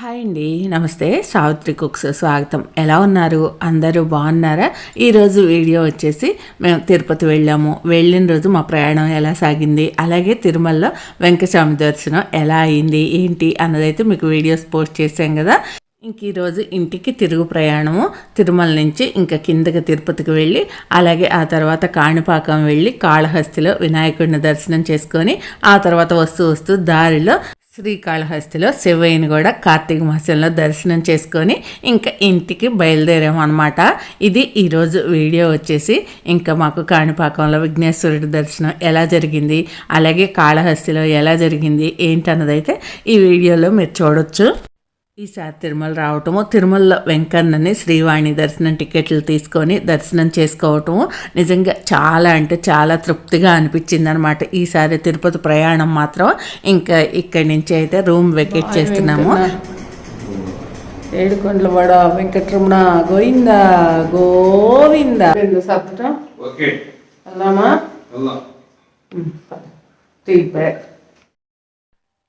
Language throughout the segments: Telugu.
హాయ్ అండి. నమస్తే. సావిత్రి కుక్స్ స్వాగతం. ఎలా ఉన్నారు? అందరూ బాగున్నారా? ఈరోజు వీడియో వచ్చేసి మేము తిరుపతి వెళ్ళాము. వెళ్ళిన రోజు మా ప్రయాణం ఎలా సాగింది? అలాగే తిరుమలలో వెంకటస్వామి దర్శనం ఎలా అయింది? ఏంటి? అన్నదైతే మీకు వీడియోస్ పోస్ట్ చేశాం కదా. ఇంక ఈరోజు ఇంటికి తిరుగు ప్రయాణము. తిరుమల నుంచి ఇంకా కిందకి తిరుపతికి వెళ్ళి అలాగే ఆ తర్వాత కాణిపాకం వెళ్ళి కాళహస్తిలో వినాయకుడిని దర్శనం చేసుకొని ఆ తర్వాత వస్తూ వస్తూ దారిలో శ్రీకాళహస్తిలో శివయ్యని కూడా కార్తీక మాసంలో దర్శనం చేసుకొని ఇంకా ఇంటికి బయలుదేరాము అనమాట ఇది ఈరోజు వీడియో వచ్చేసి ఇంకా మాకు కాణిపాకంలో విఘ్నేశ్వరుడి దర్శనం ఎలా జరిగింది అలాగే కాళహస్తిలో ఎలా జరిగింది ఏంటన్నదైతే ఈ వీడియోలో మీరు చూడొచ్చు. ఈసారి తిరుమల రావటము తిరుమలలో వెంకన్నని శ్రీవాణి దర్శనం టికెట్లు తీసుకొని దర్శనం చేసుకోవటము నిజంగా చాలా అంటే చాలా తృప్తిగా అనిపించింది అనమాట ఈసారి తిరుపతి ప్రయాణం మాత్రం ఇంకా ఇక్కడి నుంచి అయితే రూమ్ వెకేట్ చేస్తున్నాము. ఏడుకొండల వడ వెంకటరమణ గోవింద గోవింద. రెండు తీపే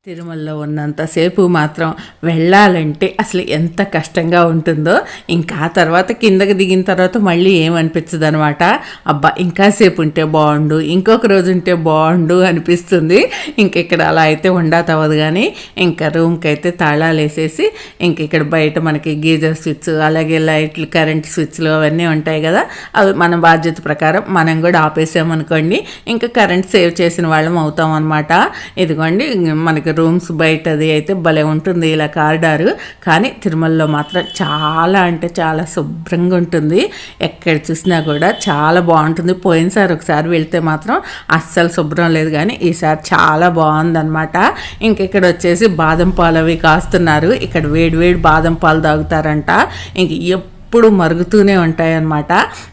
తిరుమలలో ఉన్నంతసేపు మాత్రం వెళ్ళాలంటే అసలు ఎంత కష్టంగా ఉంటుందో. ఇంకా తర్వాత కిందకి దిగిన తర్వాత మళ్ళీ ఏమనిపించదు అనమాట అబ్బా ఇంకా సేపు ఉంటే బాగుండు ఇంకొక రోజు ఉంటే బాగుండు అనిపిస్తుంది. ఇంక ఇక్కడ అలా అయితే ఉండా తవ్వదు కానీ ఇంకా రూమ్కి అయితే తాళాలు వేసేసి ఇంక ఇక్కడ బయట మనకి గీజర్ స్విచ్ అలాగే లైట్లు కరెంట్ స్విచ్లు అవన్నీ ఉంటాయి కదా. అవి మన బాధ్యత ప్రకారం మనం కూడా ఆపేసామనుకోండి ఇంకా కరెంట్ సేవ్ చేసిన వాళ్ళం అవుతాం అనమాట ఇదిగోండి మనకి రూమ్స్ బయటది అయితే భలే ఉంటుంది ఇలా కారిడారు. కానీ తిరుమలలో మాత్రం చాలా అంటే చాలా శుభ్రంగా ఉంటుంది. ఎక్కడ చూసినా కూడా చాలా బాగుంటుంది. పోయినసారి ఒకసారి వెళ్తే మాత్రం అస్సలు శుభ్రం లేదు కానీ ఈసారి చాలా బాగుందన్నమాట. ఇంక ఇక్కడ వచ్చేసి బాదం పాలు అవి కాస్తున్నారు. ఇక్కడ వేడి వేడి బాదం పాలు తాగుతారంట. ఇంక ఎప్పుడు మరుగుతూనే ఉంటాయన్నమాట.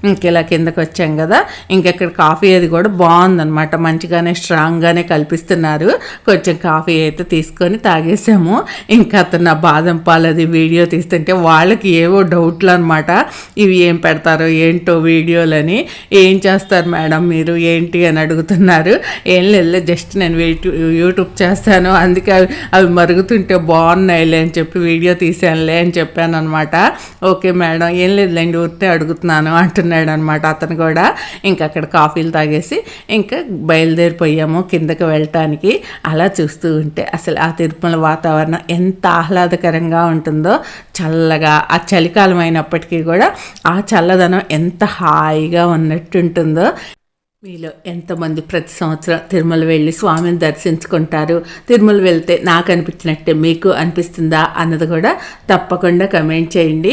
ఇంక ఇలా కిందకి వచ్చాం కదా. ఇంకెక్కడ కాఫీ అది కూడా బాగుందన్నమాట. మంచిగానే స్ట్రాంగ్గానే కల్పిస్తున్నారు. కొంచెం కాఫీ అయితే తీసుకొని తాగేసాము. ఇంకా అతను బాదం పాలు అది వీడియో తీస్తుంటే వాళ్ళకి ఏవో డౌట్లు అనమాట ఇవి ఏం పెడతారో ఏంటో వీడియోలని. ఏం చేస్తారు మేడం మీరు? ఏంటి అని అడుగుతున్నారు. ఏం లేదు జస్ట్ నేను యూట్యూబ్ చేస్తాను. అందుకే అవి అవి మరుగుతుంటే బాగున్నాయిలే అని చెప్పి వీడియో తీసానులే అని చెప్పాను అనమాట ఓకే మేడం. ఏం లేదులేండి ఊరితే అడుగుతున్నాను అంటున్నాడు అనమాట అతను కూడా. ఇంకా అక్కడ కాఫీలు తాగేసి ఇంకా బయలుదేరిపోయాము కిందకి వెళ్ళటానికి. అలా చూస్తూ ఉంటే అసలు ఆ తిరుమల వాతావరణం ఎంత ఆహ్లాదకరంగా ఉంటుందో. చల్లగా ఆ చలికాలం అయినప్పటికీ కూడా ఆ చల్లదనం ఎంత హాయిగా ఉన్నట్టు ఉంటుందో మీలో ఎంతమంది ప్రతి సంవత్సరం తిరుమల వెళ్ళి స్వామిని దర్శించుకుంటారు? తిరుమల వెళ్తే నాకు అనిపించినట్టే మీకు అనిపిస్తుందా? అన్నది కూడా తప్పకుండా కమెంట్ చేయండి.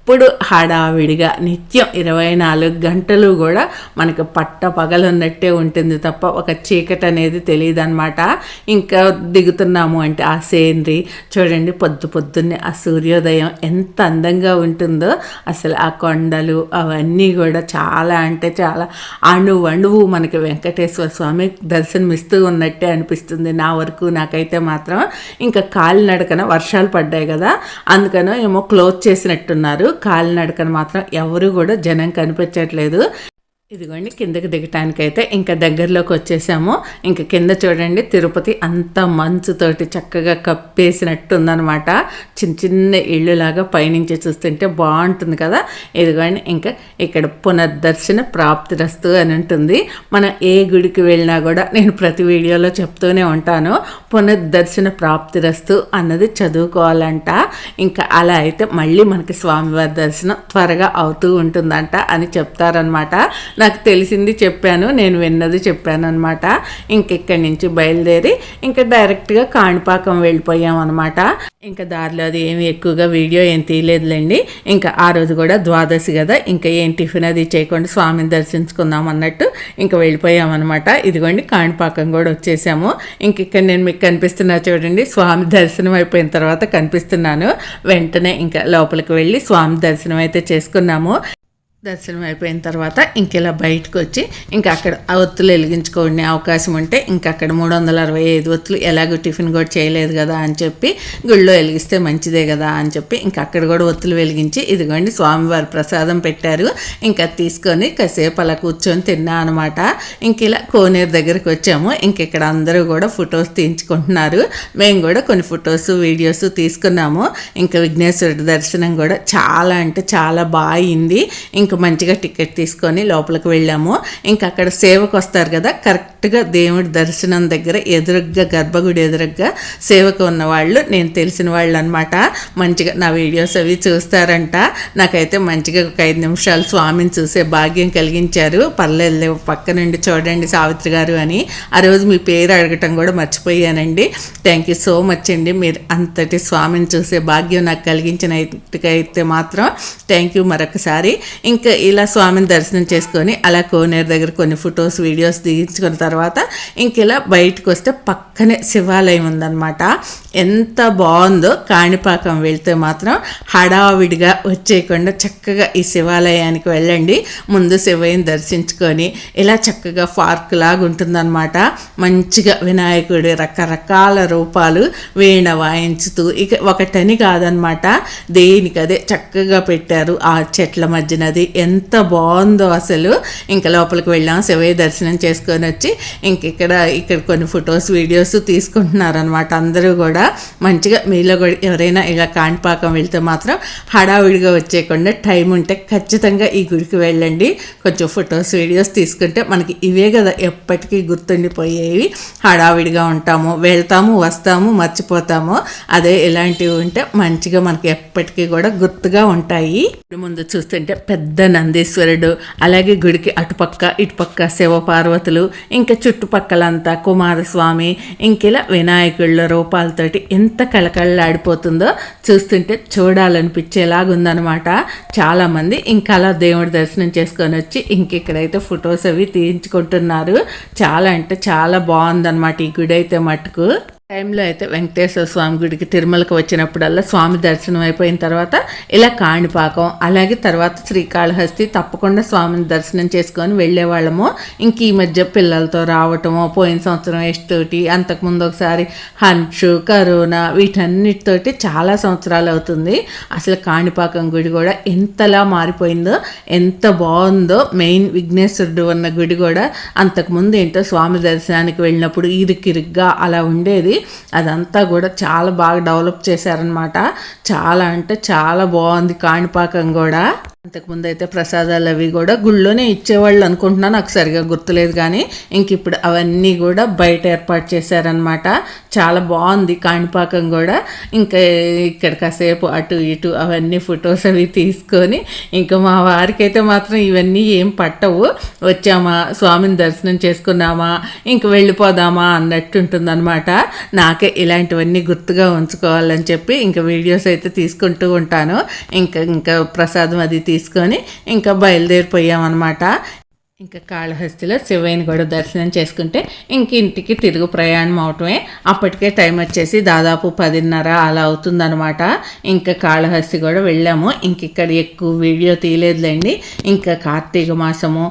ఎప్పుడు హడావిడిగా నిత్యం ఇరవై నాలుగు గంటలు కూడా మనకు పట్ట పగలున్నట్టే ఉంటుంది తప్ప ఒక చీకటి అనేది తెలియదు అనమాట ఇంకా దిగుతున్నాము అంటే ఆ సేనరీ చూడండి పొద్దు పొద్దున్నే ఆ సూర్యోదయం ఎంత అందంగా ఉంటుందో. అసలు ఆ కొండలు అవన్నీ కూడా చాలా అంటే చాలా అణువణువు మనకి వెంకటేశ్వర స్వామి దర్శనమిస్తూ ఉన్నట్టే అనిపిస్తుంది నా వరకు నాకైతే మాత్రం. ఇంకా కాలినడకన వర్షాలు పడ్డాయి కదా అందుకనో ఏమో క్లోజ్ చేసినట్టున్నారు. కాలినడకన మాత్రం ఎవరు కూడా జనం కనిపించట్లేదు. ఇదిగోండి కిందకి దిగటానికైతే ఇంకా దగ్గరలోకి వచ్చేసాము. ఇంకా కింద చూడండి తిరుపతి అంత మంచుతోటి చక్కగా కప్పేసినట్టు ఉందన్నమాట చిన్న చిన్న ఇళ్ళులాగా పైనుంచి చూస్తుంటే బాగుంటుంది కదా. ఇదిగోండి ఇంకా ఇక్కడ పునర్దర్శన ప్రాప్తిరస్తు అని ఉంటుంది. మనం ఏ గుడికి వెళ్ళినా కూడా నేను ప్రతి వీడియోలో చెప్తూనే ఉంటాను. పునర్దర్శన ప్రాప్తిరస్తు అన్నది చదువుకోవాలంట. ఇంకా అలా అయితే మళ్ళీ మనకి స్వామివారి దర్శనం త్వరగా అవుతూ ఉంటుందంట అని చెప్తారనమాట నాకు తెలిసింది చెప్పాను నేను విన్నది చెప్పాను అనమాట ఇంకెక్కడి నుంచి బయలుదేరి ఇంకా డైరెక్ట్గా కాణిపాకం వెళ్ళిపోయాం అనమాట ఇంకా దారిలో అది ఏమి ఎక్కువగా వీడియో ఏం తీయలేదులేండి. ఇంకా ఆ రోజు కూడా ద్వాదశి కదా ఇంకా ఏం టిఫిన్ అది చేయకుండా స్వామిని దర్శించుకుందాం అన్నట్టు ఇంకా వెళ్ళిపోయామన్నమాట ఇదిగోండి కాణిపాకం కూడా వచ్చేసాము. ఇంక ఇక్కడ నేను మీకు కనిపిస్తున్నా చూడండి స్వామి దర్శనం అయిపోయిన తర్వాత కనిపిస్తున్నాను. వెంటనే ఇంకా లోపలికి వెళ్ళి స్వామి దర్శనం అయితే చేసుకున్నాము. దర్శనం అయిపోయిన తర్వాత ఇంక ఇలా బయటకు వచ్చి ఇంకా అక్కడ ఆ ఒత్తులు వెలిగించుకోండి అవకాశం ఉంటే ఇంకా అక్కడ మూడు వందల అరవై ఐదు ఒత్తులు ఎలాగో టిఫిన్ కూడా చేయలేదు కదా అని చెప్పి గుళ్ళో వెలిగిస్తే మంచిదే కదా అని చెప్పి ఇంకా అక్కడ కూడా ఒత్తులు వెలిగించి ఇదిగోండి స్వామివారి ప్రసాదం పెట్టారు. ఇంకా తీసుకొని కాసేపు అలా కూర్చొని తిన్నా అనమాట ఇంక ఇలా కోనేరు దగ్గరికి వచ్చాము. ఇంక ఇక్కడ అందరూ కూడా ఫొటోస్ తీయించుకుంటున్నారు. మేము కూడా కొన్ని ఫొటోస్ వీడియోస్ తీసుకున్నాము. ఇంకా విఘ్నేశ్వరుడి దర్శనం కూడా చాలా అంటే చాలా బాగా అయింది. ఇంకా మంచిగా టికెట్ తీసుకొని లోపలికి వెళ్ళాము. ఇంకా అక్కడ సేవకు వస్తారు కదా కరెక్ట్ కరెక్ట్గా దేవుడి దర్శనం దగ్గర ఎదురుగ్గా గర్భగుడి ఎదురుగ్గా సేవకు ఉన్న వాళ్ళు నేను తెలిసిన వాళ్ళు అనమాట మంచిగా నా వీడియోస్ అవి చూస్తారంట. నాకైతే మంచిగా ఒక ఐదు నిమిషాలు స్వామిని చూసే భాగ్యం కలిగించారు. పర్లేదు పక్క నుండి చూడండి సావిత్రి గారు అని. ఆ రోజు మీ పేరు అడగటం కూడా మర్చిపోయానండి. థ్యాంక్ యూ సో మచ్ అండి. మీరు అంతటి స్వామిని చూసే భాగ్యం నాకు కలిగించినట్టుకైతే మాత్రం థ్యాంక్ యూ మరొకసారి. ఇంకా ఇలా స్వామిని దర్శనం చేసుకొని అలా కోనేరు దగ్గర కొన్ని ఫొటోస్ వీడియోస్ దిగించుకున్న తర్వాత ఇంక ఇలా బయటకు వస్తే పక్కనే శివాలయం ఉందన్నమాట. ఎంత బాగుందో కాణిపాకం వెళ్తే మాత్రం హడావిడిగా వచ్చేయకుండా చక్కగా ఈ శివాలయానికి వెళ్ళండి. ముందు శివయ్యని దర్శించుకొని ఇలా చక్కగా పార్క్ లాగా ఉంటుందన్నమాట. మంచిగా వినాయకుడి రకరకాల రూపాలు వీణ వాయించుతూ ఇక ఒకటని కాదనమాట దేనికి అదే చక్కగా పెట్టారు ఆ చెట్ల మధ్యనది. ఎంత బాగుందో అసలు. ఇంకా లోపలికి వెళ్ళాం. శివయ్య దర్శనం చేసుకొని వచ్చి ఇంక ఇక్కడ ఇక్కడ కొన్ని ఫొటోస్ వీడియోస్ తీసుకుంటున్నారనమాట అందరూ కూడా. మంచిగా మీలో కూడా ఎవరైనా ఇలా కాణిపాకం వెళ్తే మాత్రం హడావిడిగా వచ్చేయకుండా టైం ఉంటే ఖచ్చితంగా ఈ గుడికి వెళ్ళండి. కొంచెం ఫొటోస్ వీడియోస్ తీసుకుంటే మనకి ఇవే కదా ఎప్పటికీ గుర్తుండిపోయేవి. హడావిడిగా ఉంటాము వెళ్తాము వస్తాము మర్చిపోతాము. అదే ఇలాంటివి ఉంటే మంచిగా మనకి ఎప్పటికీ కూడా గుర్తుగా ఉంటాయి. ముందు చూస్తుంటే పెద్ద నందీశ్వరుడు అలాగే గుడికి అటుపక్క ఇటుపక్క శివపార్వతులు ఇంకా ఇంకా చుట్టుపక్కలంతా కుమారస్వామి ఇంకెలా వినాయకుళ్ళ రూపాలతోటి ఎంత కళకళలాడిపోతుందో చూస్తుంటే చూడాలనిపించేలాగా ఉందన్నమాట చాలామంది ఇంకా అలా దేవుడి దర్శనం చేసుకొని వచ్చి ఇంక ఇక్కడైతే ఫొటోస్ అవి తీయించుకుంటున్నారు. చాలా అంటే చాలా బాగుందన్నమాట ఈ గుడి అయితే మటుకు. టైంలో అయితే వెంకటేశ్వర స్వామి గుడికి తిరుమలకు వచ్చినప్పుడల్లా స్వామి దర్శనం అయిపోయిన తర్వాత ఇలా కాణిపాకం అలాగే తర్వాత శ్రీకాళహస్తి తప్పకుండా స్వామిని దర్శనం చేసుకొని వెళ్ళేవాళ్ళము. ఇంక ఈ మధ్య పిల్లలతో రావటము పోయిన సంవత్సరం ఎస్టోటి అంతకుముందు ఒకసారి హన్స్ కరోనా వీటన్నిటితోటి చాలా సంవత్సరాలు అవుతుంది. అసలు కాణిపాకం గుడి కూడా ఎంతలా మారిపోయిందో ఎంత బాగుందో మెయిన్ విఘ్నేశ్వరుడు ఉన్న గుడి కూడా అంతకుముందు ఏంటో స్వామి దర్శనానికి వెళ్ళినప్పుడు ఇరుకిరుగ్గా అలా ఉండేది. అదంతా కూడా చాలా బాగా డెవలప్ చేశారనమాట చాలా అంటే చాలా బాగుంది కాణిపాకం కూడా. అంతకుముందు అయితే ప్రసాదాలు అవి కూడా గుళ్ళోనే ఇచ్చేవాళ్ళు అనుకుంటున్నాను నాకు సరిగా గుర్తులేదు కానీ ఇంక ఇప్పుడు అవన్నీ కూడా బయట ఏర్పాటు చేశారనమాట చాలా బాగుంది కాణిపాకం కూడా. ఇంకా ఇక్కడ కాసేపు అటు ఇటు అవన్నీ ఫొటోస్ అవి తీసుకొని ఇంకా మా వారికి అయితే మాత్రం ఇవన్నీ ఏం పట్టవు. వచ్చామా? స్వామిని దర్శనం చేసుకున్నామా? ఇంక వెళ్ళిపోదామా అన్నట్టు ఉంటుందన్నమాట. నాకే ఇలాంటివన్నీ గుర్తుగా ఉంచుకోవాలని చెప్పి ఇంకా వీడియోస్ అయితే తీసుకుంటూ ఉంటాను. ఇంకా ఇంకా ప్రసాదం అది తీసుకొని ఇంకా బయలుదేరిపోయామన్నమాట. ఇంకా కాళహస్తిలో శివయ్యని కూడా దర్శనం చేసుకుంటే ఇంక ఇంటికి తిరుగు ప్రయాణం అవటమే. అప్పటికే టైం వచ్చేసి దాదాపు పదిన్నర అలా అవుతుందనమాట ఇంకా కాళహస్తి కూడా వెళ్ళాము. ఇంక ఇక్కడ ఎక్కువ వీడియో తీయలేదులేండి. ఇంకా కార్తీక మాసము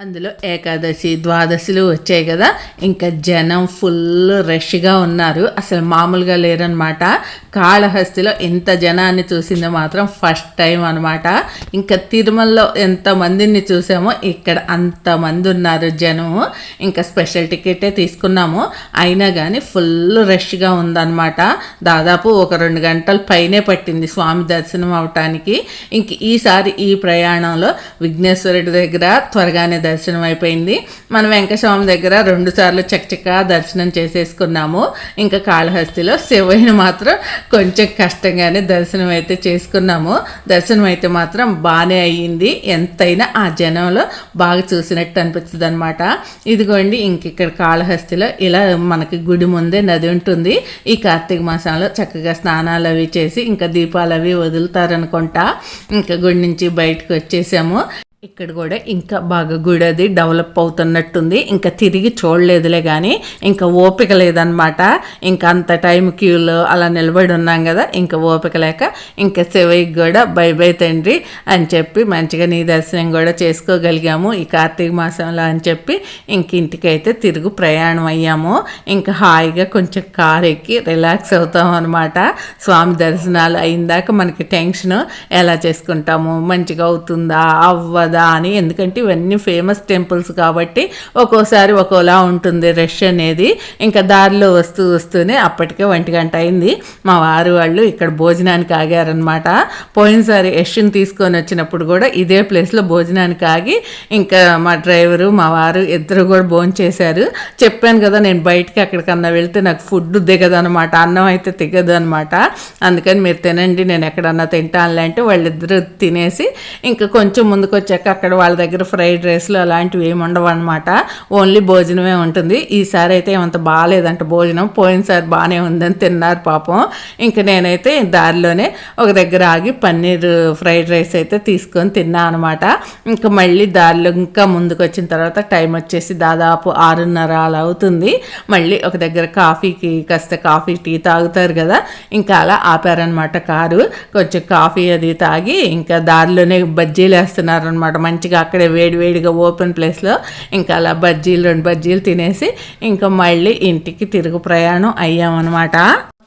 అందులో ఏకాదశి ద్వాదశిలు వచ్చాయి కదా. ఇంకా జనం ఫుల్ రష్గా ఉన్నారు. అసలు మామూలుగా లేరనమాట కాళహస్తిలో ఇంత జనాన్ని చూసింది మాత్రం ఫస్ట్ టైం అనమాట ఇంకా తిరుమలలో ఎంతమందిని చూసామో ఇక్కడ అంతమంది ఉన్నారు జనం. ఇంకా స్పెషల్ టికెటే తీసుకున్నాము. అయినా కానీ ఫుల్ రష్గా ఉందన్నమాట. దాదాపు ఒక రెండు గంటల పైనే పట్టింది స్వామి దర్శనం అవటానికి. ఇంక ఈసారి ఈ ప్రయాణంలో విఘ్నేశ్వరుడి దగ్గర త్వరగానే దర్శనం అయిపోయింది. మనం వెంకటస్వామి దగ్గర రెండు సార్లు చకచకా దర్శనం చేసేసుకున్నాము. ఇంకా కాళహస్తిలో శివయ్యని మాత్రం కొంచెం కష్టంగానే దర్శనం అయితే చేసుకున్నాము. దర్శనం అయితే మాత్రం బాగానే అయ్యింది. ఎంతైనా ఆ జనంలో బాగా చూసినట్టు అనిపిస్తుంది అనమాట ఇదిగోండి ఇంక ఇక్కడ కాళహస్తిలో ఇలా మనకి గుడి ముందే నది ఉంటుంది. ఈ కార్తీక మాసంలో చక్కగా స్నానాలు అవి చేసి ఇంకా దీపాలు అవి వదులుతారనుకుంటా. ఇంకా గుడి నుంచి బయటకు వచ్చేసాము. ఇక్కడ కూడా ఇంకా బాగా గుడి అది డెవలప్ అవుతున్నట్టుంది. ఇంకా తిరిగి చూడలేదులే కానీ ఇంకా ఓపిక లేదనమాట ఇంకా అంత టైం క్యూలో అలా నిలబడి ఉన్నాం కదా ఇంకా ఓపిక లేక ఇంకా శివయ్యకి కూడా బై బై తండ్రి అని చెప్పి మంచిగా నీ దర్శనం కూడా చేసుకోగలిగాము ఈ కార్తీక మాసంలో అని చెప్పి ఇంక ఇంటికైతే తిరుగు ప్రయాణం అయ్యాము. ఇంకా హాయిగా కొంచెం కార్ ఎక్కి రిలాక్స్ అవుతాం అనమాట స్వామి దర్శనాలు అయిందాక మనకి టెన్షన్ ఎలా చేసుకుంటాము? మంచిగా అవుతుందా? అవ్వ కదా అని. ఎందుకంటే ఇవన్నీ ఫేమస్ టెంపుల్స్ కాబట్టి ఒక్కోసారి ఒక్కోలా ఉంటుంది రష్ అనేది. ఇంకా దారిలో వస్తూ వస్తూనే అప్పటికే ఒంటి గంట అయింది. మా వారు వాళ్ళు ఇక్కడ భోజనానికి ఆగారనమాట పోయినసారి యశ్ని తీసుకొని వచ్చినప్పుడు కూడా ఇదే ప్లేస్లో భోజనానికి ఆగి ఇంకా మా డ్రైవరు మా వారు ఇద్దరు కూడా భోజనం చేశారు. చెప్పాను కదా నేను బయటికి ఎక్కడికన్నా వెళ్తే నాకు ఫుడ్ దిగదు అనమాట అన్నం అయితే దిగదు అనమాట అందుకని మీరు తినండి నేను ఎక్కడన్నా తింటానులే అంటే వాళ్ళిద్దరూ తినేసి ఇంకా కొంచెం ముందుకు వచ్చాక అక్కడ వాళ్ళ దగ్గర ఫ్రైడ్ రైస్లు అలాంటివి ఏమి ఉండవు అనమాట ఓన్లీ భోజనమే ఉంటుంది. ఈసారి అయితే అంత బాగాలేదంట భోజనం. పోయినసారి బాగానే ఉందని తిన్నారు పాపం. ఇంకా నేనైతే దారిలోనే ఒక దగ్గర ఆగి పన్నీర్ ఫ్రైడ్ రైస్ అయితే తీసుకొని తిన్నా అనమాట ఇంకా మళ్ళీ దారిలో ఇంకా ముందుకు వచ్చిన తర్వాత టైం వచ్చేసి దాదాపు ఆరున్నర అలా అవుతుంది. మళ్ళీ ఒక దగ్గర కాఫీకి కాస్త కాఫీ టీ తాగుతారు కదా. ఇంకా అలా ఆపారనమాట కారు. కొంచెం కాఫీ అది తాగి ఇంకా దారిలోనే బజ్జీలు వేస్తున్నారనమాట అనమాట మంచిగా అక్కడే వేడి వేడిగా ఓపెన్ ప్లేస్లో ఇంకా అలా బజ్జీలు రెండు బజ్జీలు తినేసి ఇంకా మళ్ళీ ఇంటికి తిరుగు ప్రయాణం అయ్యామన్నమాట.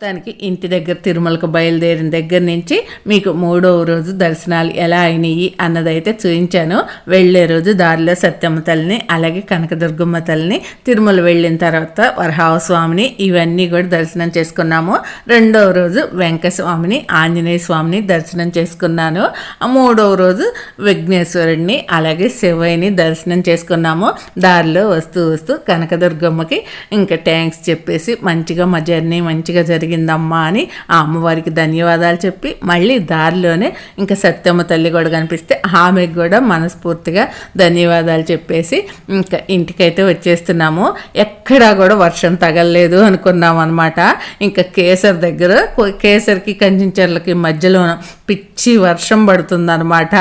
మొత్తానికి ఇంటి దగ్గర తిరుమలకు బయలుదేరిన దగ్గర నుంచి మీకు మూడవ రోజు దర్శనాలు ఎలా అయినాయి అన్నదైతే చూపించాను. వెళ్ళే రోజు దారిలో సత్యమ్మ తల్లిని అలాగే కనకదుర్గమ్మ తల్లిని తిరుమల వెళ్ళిన తర్వాత వరహావస్వామిని ఇవన్నీ కూడా దర్శనం చేసుకున్నాము. రెండవ రోజు వెంకటస్వామిని ఆంజనేయ స్వామిని దర్శనం చేసుకున్నాను. ఆ మూడవ రోజు విఘ్నేశ్వరుడిని అలాగే శివయ్యని దర్శనం చేసుకున్నాము. దారిలో వస్తూ వస్తూ కనకదుర్గమ్మకి ఇంకా థ్యాంక్స్ చెప్పేసి మంచిగా మా జర్నీ మంచిగా జరిగిందమ్మా అని ఆ అమ్మవారికి ధన్యవాదాలు చెప్పి మళ్ళీ దారిలోనే ఇంకా సత్యమ్మ తల్లి కూడా కనిపిస్తే ఆమెకు కూడా మనస్ఫూర్తిగా ధన్యవాదాలు చెప్పేసి ఇంకా ఇంటికైతే వచ్చేస్తున్నాము. ఎక్కడా కూడా వర్షం తగలలేదు అనుకున్నాం అనమాట ఇంకా కేసర్ దగ్గర కేసర్కి కంచెంచర్లకి మధ్యలో పిచ్చి వర్షం పడుతుందన్నమాట.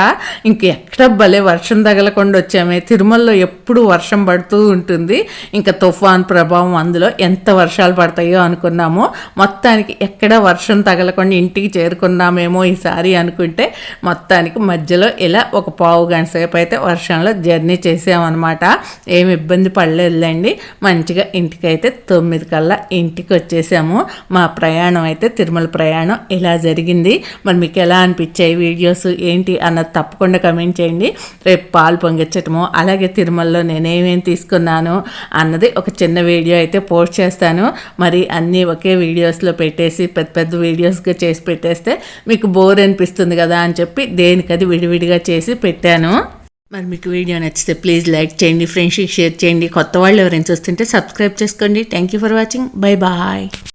ఇంక ఎక్కడ భలే వర్షం తగలకుండా వచ్చామే తిరుమలలో ఎప్పుడు వర్షం పడుతూ ఉంటుంది. ఇంకా తుఫాన్ ప్రభావం అందులో ఎంత వర్షాలు పడతాయో అనుకున్నాము. మొత్తానికి ఎక్కడ వర్షం తగలకుండా ఇంటికి చేరుకున్నామేమో ఈసారి అనుకుంటే మొత్తానికి మధ్యలో ఇలా ఒక పావు గంట సేపు అయితే వర్షంలో జర్నీ చేసామన్నమాట. ఏమి ఇబ్బంది పడలేదులేండి. మంచిగా ఇంటికైతే తొమ్మిది కల్లా ఇంటికి వచ్చేసాము మా ప్రయాణం అయితే తిరుమల ప్రయాణం ఇలా జరిగింది. మరి మీకు ఎలా అనిపించాయి వీడియోస్ ఏంటి అన్నది తప్పకుండా కమెంట్ చేయండి. రేపు పాలు పొంగించటము అలాగే తిరుమలలో నేనేమేమి తీసుకున్నాను అన్నది ఒక చిన్న వీడియో అయితే పోస్ట్ చేస్తాను. మరి అన్నీ ఒకే వీడియోస్లో పెట్టేసి పెద్ద పెద్ద వీడియోస్గా చేసి పెట్టేస్తే మీకు బోర్ అనిపిస్తుంది కదా అని చెప్పి దేనికది విడివిడిగా చేసి పెట్టాను. మరి మీకు వీడియో నచ్చితే ప్లీజ్ లైక్ చేయండి ఫ్రెండ్షిప్ షేర్ చేయండి. కొత్త వాళ్ళు ఎవరైనా చూస్తుంటే సబ్స్క్రైబ్ చేసుకోండి. Thank you for watching bye bye